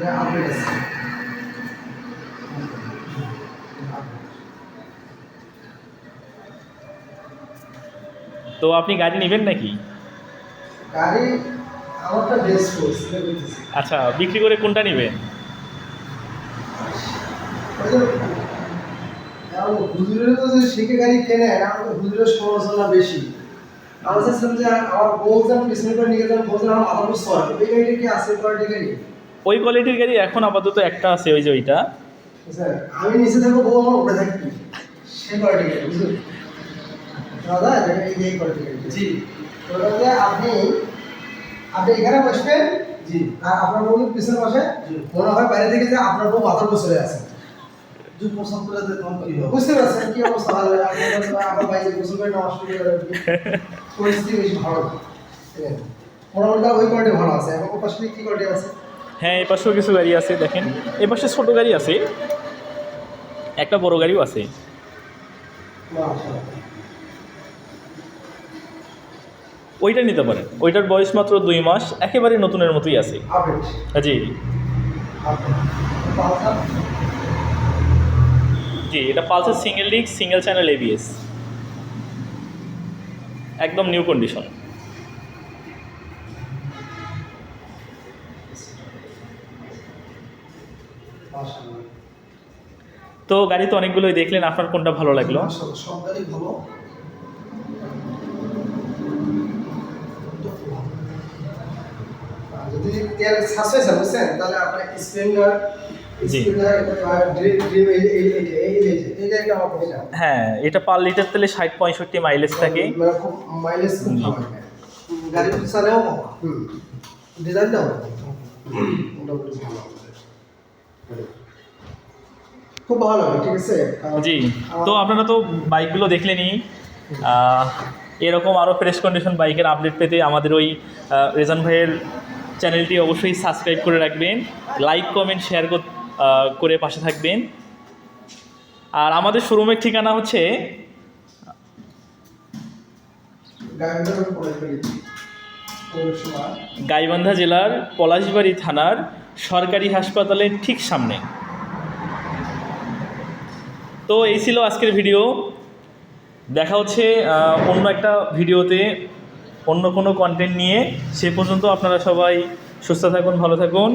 এটা আপডেট আছে। তো আপনি গাড়ি নেবেন নাকি? গাড়ি আমারটা বেস্ট করছে আচ্ছা বিক্রি করে কোনটা নেবেন? হুজুরের তো যে শিখে গাড়ি কেনে এখন তো হুজুরের সমালোচনা বেশি। আমি চাচ্ছিলাম যে আমার বউ যেন পিছনে করে নিয়ে যেন বউ যেন আমার মাথার উপর সরে ওই গাড়িটা কি আছে কোয়ালিটি গাড়ি? ওই কোয়ালিটির গাড়ি এখন আপাতত একটা আছে ওই যে ওইটা। আমি নিচে থাকব বউ আমার উপরে থাকবি। সেই কোয়ালিটি গাড়ি বুঝলেন? দাদা এই যে এই কোয়ালিটি গাড়ি জি। আপনি আপনি এখানে বসবেন? জি। আর আপনার বউ পিছনে বসে? মনে হয় বাইরে থেকে যে আপনার বউ উপর চলে হবে? বুঝতে পারছেন কি অবস্থা? হবে আমার বাইরে গোসল করে নেওয়া শুরু পরিস্থিতি বেশি ভালো। আছে? মোটামুটি ওই কোয়ালিটি ভালো আছে। এবং কি কোয়ালিটি আছে? হ্যাঁ এই পাশেও কিছু গাড়ি আছে দেখেন। এই পাশে ছোটো গাড়ি আছে একটা বড় গাড়িও আছে। ওইটা নিতে পারেন। ওইটার বয়স মাত্র দুই মাস একেবারে নতুনের মতোই আছে। জি। জি এটা Pulsar single disc single channel ABS একদম নিউ কন্ডিশন তো গাড়ি তো অনেকগুলোই দেখলেন আপনার কোনটা ভালো লাগল? সব গাড়ি ভালো। যদি তেল সাশ্রয় চান বুঝছেন? তাহলে আপনার হ্যাঁ এটা পার লিটার তেলে ষাট পঁয়ষট্টি মাইলেজ থাকে। মানে গাড়ি চালেও ডিজাইনটাও মোটামুটি ভালো। খুব ভালো ঠিক আছে? জি তো আপনারা তো বাইকগুলো দেখলেনই। এরকম আরও ফ্রেশ কন্ডিশন বাইকের আপডেট পেতে আমাদের ওই রেজান ভাইয়ের চ্যানেলটি অবশ্যই সাবস্ক্রাইব করে রাখবেন। লাইক কমেন্ট শেয়ার করে পাশে থাকবেন। আর আমাদের শোরুমের ঠিকানা হচ্ছে গাইবান্ধা জেলার পলাশবাড়ি থানার সরকারি হাসপাতালের ঠিক সামনে। তো এই ছিল আজকের ভিডিও। দেখা হচ্ছে অন্য একটা ভিডিওতে অন্য কোনো কন্টেন্ট নিয়ে। সে পর্যন্ত আপনারা সবাই সুস্থ থাকুন, ভালো থাকুন।